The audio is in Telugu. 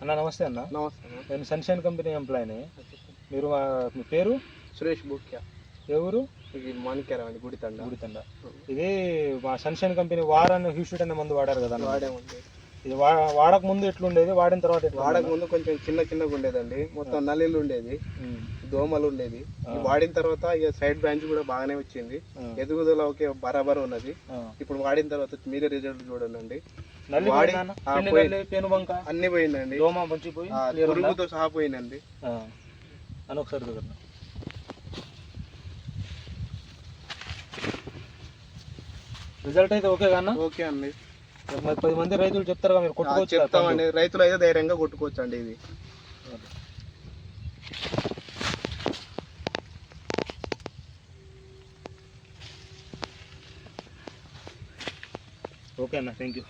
అన్న నమస్తే అన్న. నమస్తే. నేను సన్షైన్ కంపెనీ ఎంప్లాయీని. మీరు మా- మీ పేరు? సురేష్ బుక్య ఎవరు ఇది మాణిక్యరావు అండి గుడితండ. గుడితండ. ఇది మా సన్షైన్ కంపెనీ వారాన్ని హ్యూషూట్ అనే మందు వాడారు కదా అన్న. ఇది వాడక ముందు ఎట్లుండేది? వాడిన తర్వాత వాడక ముందు కొంచెం చిన్న చిన్నగా ఉండేదండి. మొత్తం నల్లీలు ఉండేది. దోమలు ఉండేది. వాడిన తర్వాత ఇక సైడ్ బ్రాంచ్ కూడా బాగానే వచ్చింది. ఎదుగుదల ఒకే బరాబర్ ఉన్నది. ఇప్పుడు వాడిన తర్వాత మీరే రిజల్ట్ చూడండి అన్న? పోయిందండి? పురుగుతో సహా పోయిందండి. అని ఒకసారి చూడండి. రిజల్ట్ అయితే ఓకే కన్నా ఓకే అండి. పది మంది రైతులు చెప్తారు మీరు కొట్టుకోవచ్చు చెప్తామండి రైతులు అయితే ధైర్యంగా కొట్టుకోవచ్చు అండి ఇది. ఓకే అన్న థ్యాంక్ యూ